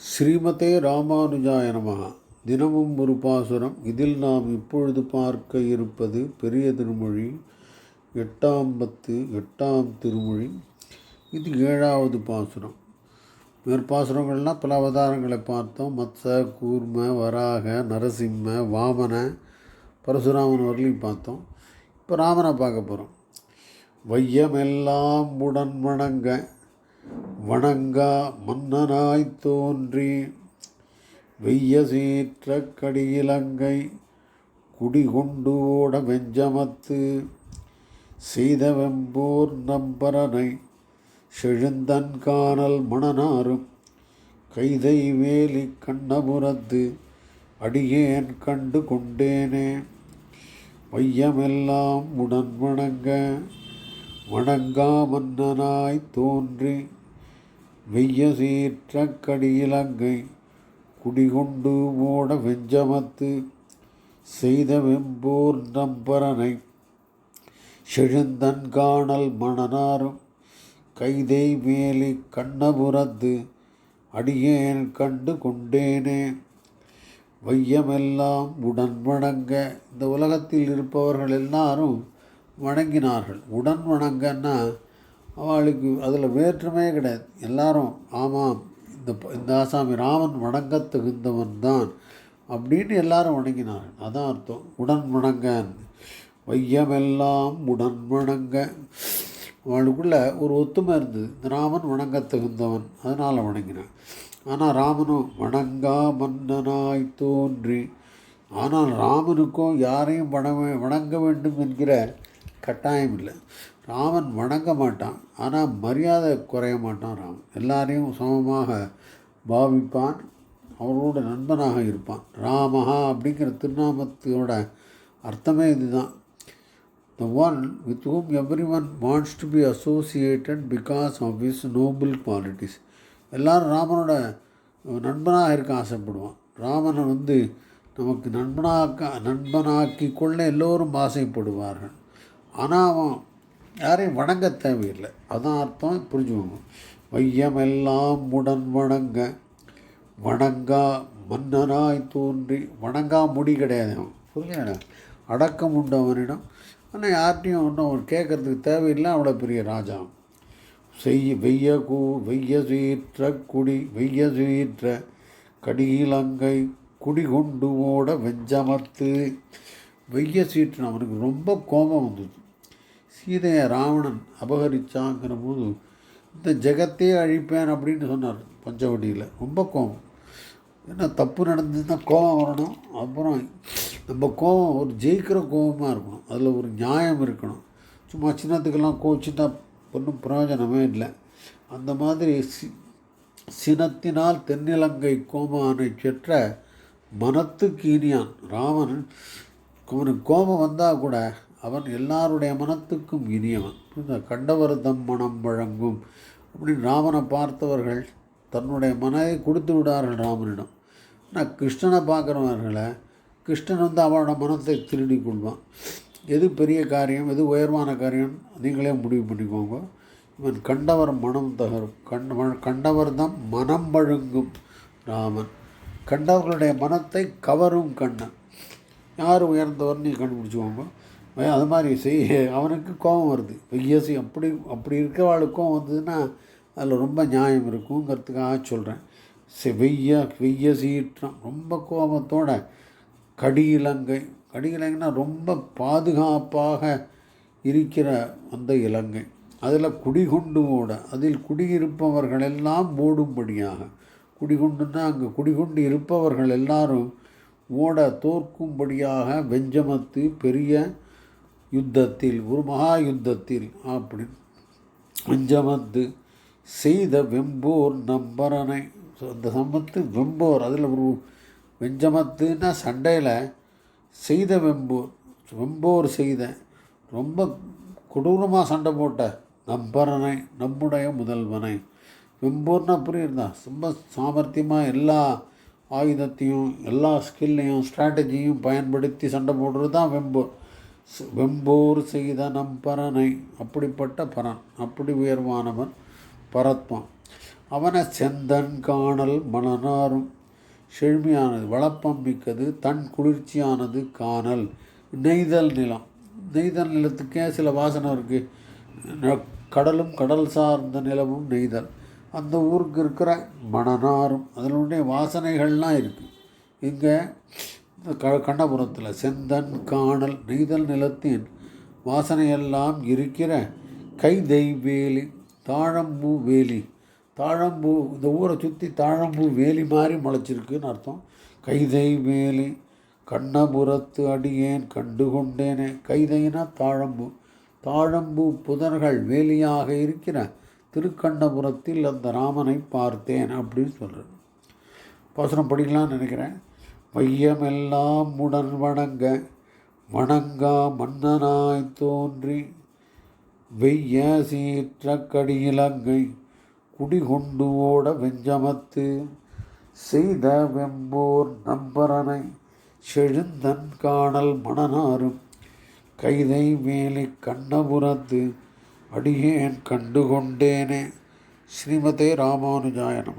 ஸ்ரீமதே ராமானுஜாய நமஹ. தினமும் ஒரு பாசுரம். இதில் நாம் இப்பொழுது பார்க்க இருப்பது பெரிய திருமொழி எட்டாம் பத்து எட்டாம் திருமொழி. இது ஏழாவது பாசுரம். மேற்பாசுரங்கள்னால் பல அவதாரங்களை பார்த்தோம். மத்ச கூர்ம வராக நரசிம்ம வாமன பரசுராமன் வரலையும் பார்த்தோம். இப்போ ராமனை பார்க்க போகிறோம் வையமெல்லாம் உடன் வணங்க வணங்கா மன்னனாய்த் தோன்றி வெய்ய சீற்ற கடியிலங்கை குடிகொண்டு ஓட வெஞ்சமத்து செய்தவெம்போர் நம்பரனை செழுந்தன் காணல் மணனாரும் கைதை வேலி கண்ணபுரத்து அடியேன் கண்டு கொண்டேனே. வையமெல்லாம் உடன் வணங்க வணங்கா மன்னனாய் தோன்றி வெய்ய சீற்ற கடியிலங்கை குடிகொண்டு ஓட வெஞ்சமத்து செய்த வெம்போர் நம்பரனை செழுந்தன் காணல் மணனாரும் கைதை மேலி கண்ணபுரத்து அடியேன் கண்டு கொண்டேனே. வையமெல்லாம் உடன் வணங்க இந்த உலகத்தில் இருப்பவர்கள் எல்லாரும் வணங்கினார்கள். உடன் வணங்கன்னா அவளுக்கு அதில் வேற்றுமே கிடையாது. எல்லாரும் ஆமாம் இந்த இந்த ஆசாமி ராமன் வணங்க தகுந்தவன் தான் அப்படின்னு எல்லாரும் வணங்கினார்கள். அதான் அர்த்தம். உடன் வணங்க வையமெல்லாம் உடன் வணங்க அவளுக்குள்ள ஒரு ஒத்துமை இருந்தது. இந்த ராமன் வணங்க தகுந்தவன் அதனால் வணங்கினான். ஆனால் ராமனும் வணங்கா மன்னனாய் தோன்றி ஆனால் ராமனுக்கும் யாரையும் வணங்க வணங்க வேண்டும் என்கிற கட்டாயம் இல்லை. ராமன் வணங்க மாட்டான். ஆனால் மரியாதை குறைய மாட்டான் ராமன். எல்லாரையும் சமமாக பாவிப்பான். அவரோட நண்பனாக இருப்பான். ராமஹா அப்படிங்கிற திருநாமத்தோட அர்த்தமே இதுதான். The one with whom everyone wants to be associated because of his noble qualities எல்லாரும் ராமனோட நண்பனாக இருக்க ஆசைப்படுவான். ராமனை வந்து நமக்கு நண்பனாக்க நண்பனாக்கி கொள்ள எல்லோரும் ஆசைப்படுவார்கள். ஆனால் அவன் யாரையும் வணங்க தேவையில்லை. அதான் அர்த்தம் புரிஞ்சுக்கோங்க. மையமெல்லாம் உடன் வணங்க வணங்கா மன்னனாய் தோன்றி வணங்கா முடி கிடையாது அவன். புரியல அடக்கம் உண்டு அவனிடம். ஆனால் யார்கிட்டையும் ஒன்றும் அவன் கேட்கறதுக்கு தேவையில்லை அவ்வளோ பெரிய ராஜா செய்ய வெய்ய கூ வெய்ய சீற்ற குடி வெய்ய சீற்ற கடியிலங்கை குடி கொண்டு ஓட வெஞ்சமத்து வெய்ய சீற்று அவனுக்கு ரொம்ப கோபம் வந்துச்சு. சீதையை ராவணன் அபகரிச்சாங்கிற போது இந்த ஜெகத்தையே அழிப்பேன் அப்படின்னு சொன்னார் பஞ்சவடியில். ரொம்ப கோபம். என்ன தப்பு நடந்ததுன்னா கோபம் வரணும். அப்புறம் நம்ம கோபம் ஒரு ஜெயிக்கிற கோபமாக இருக்கணும். அதில் ஒரு நியாயம் இருக்கணும். சும்மா சின்னத்துக்கெல்லாம் கோச்சுட்டா ஒன்றும் பிரயோஜனமே இல்லை. அந்த மாதிரி சி சினத்தினால் தென்னிலங்கை கோமானை செற்ற மனத்துக்கு இனியான். ராமன் அவனுக்கு கோபம் வந்தால் கூட அவன் எல்லாருடைய மனத்துக்கும் இனியவன். புரியுதா? கண்டவர்தம் மனம் வழங்கும் அப்படின்னு ராமனை பார்த்தவர்கள் தன்னுடைய மனதை கொடுத்து விடார்கள் ராமனிடம். ஆனால் கிருஷ்ணனை பார்க்குறவர்களை கிருஷ்ணன் வந்து அவனோட மனத்தை திருடி கொள்வான். எது பெரிய காரியம் எது உயர்வான காரியம் நீங்களே முடிவு பண்ணிக்கோங்க. இவன் கண்டவர் மனம் தகரும். கண் கண்டவர் தான் மனம் வழங்கும் ராமன். கண்டவர்களுடைய மனத்தை கவரும் கண்ணன். யார் உயர்ந்தவர் நீ கண்டுபிடிச்சுக்கோங்க. அது மாதிரி செய். அவனுக்கு கோபம் வருது. வெய்யசி அப்படி அப்படி இருக்கிறவாளுக்கும் வந்ததுன்னா அதில் ரொம்ப நியாயம் இருக்குங்கிறதுக்காக சொல்கிறேன் செ வெய்ய வெய்ய சீற்றம். ரொம்ப கோபத்தோட கடியிலங்கை. கடியிலங்கைனா ரொம்ப பாதுகாப்பாக இருக்கிற அந்த இலங்கை. அதில் குடிகுண்டு ஓட. அதில் குடியிருப்பவர்கள் எல்லாம் ஓடும்படியாக. குடிகுண்டுன்னா அங்கே குடிகுண்டு இருப்பவர்கள் எல்லாரும் ஓட தோற்கும்படியாக வெஞ்சமத்து பெரிய யுத்தத்தில் ஒரு மகா யுத்தத்தில் அப்படி வெஞ்சமத்து செய்த வெம்போர் நம்பரனை. அந்த சமத்து வெம்போர் அதில் ஒரு வெஞ்சமத்துன்னா சண்டையில் செய்த வெம்போர். வெம்போர் செய்த ரொம்ப கொடூரமாக சண்டை போட்ட நம்பரனை நம்முடைய முதல்வனை. வெம்போர்னா புரியுறதா ரொம்ப சாமர்த்தியமாக எல்லா ஆயுதத்தையும் எல்லா ஸ்கில்லையும் ஸ்ட்ராட்டஜியும் பயன்படுத்தி சண்டை போடுறது தான் வெம்போர். வெம்போர் செய்த நம் பரனை அப்படிப்பட்ட பரன் அப்படி உயர்வானவன் பரத்மான் அவனை செந்தன் காணல் மணனாரும் செழுமையானது வளப்பம் மிக்கது தன் குளிர்ச்சியானது காணல். நெய்தல் நிலம். நெய்தல் நிலத்துக்கே சில வாசனை இருக்குது கடலும் கடல் சார்ந்த நிலமும் நெய்தல். அந்த ஊருக்கு இருக்கிற மணனாரும் அதனுடைய வாசனைகள்லாம் இருக்குது இங்கே க கண்ணபுரத்தில் செந்தன் காணல் நெய்தல் நிலத்தின் வாசனையெல்லாம் இருக்கிற கைதை வேலி தாழம்பூ வேலி தாழம்பூ இந்த ஊரை சுற்றி தாழம்பூ வேலி மாதிரி முளைச்சிருக்குன்னு அர்த்தம். கைதை வேலி கண்ணபுரத்து அடியேன் கண்டு கொண்டேனே கைதைனா தாழம்பூ. தாழம்பூ புதர்கள் வேலியாக இருக்கிற திருக்கண்ணபுரத்தில் அந்த ராமனை பார்த்தேன் அப்படின்னு சொல்கிறேன் பாசனம் படிக்கலாம்னு நினைக்கிறேன். மையமெல்லாம் உடன் வணங்க வணங்கா மன்னனாய் தோன்றி வெய்ய சீற்ற கடியிலங்கை குடிகொண்டு ஓட வெஞ்சமத்து செய்த வெம்போர் நம்பரனை செழுந்தன் காணல் மணனாரும் கைதை மேலே கண்ணபுரத்து அடியேன் கண்டு கொண்டேனே ஸ்ரீமதே ராமானுஜாயனம்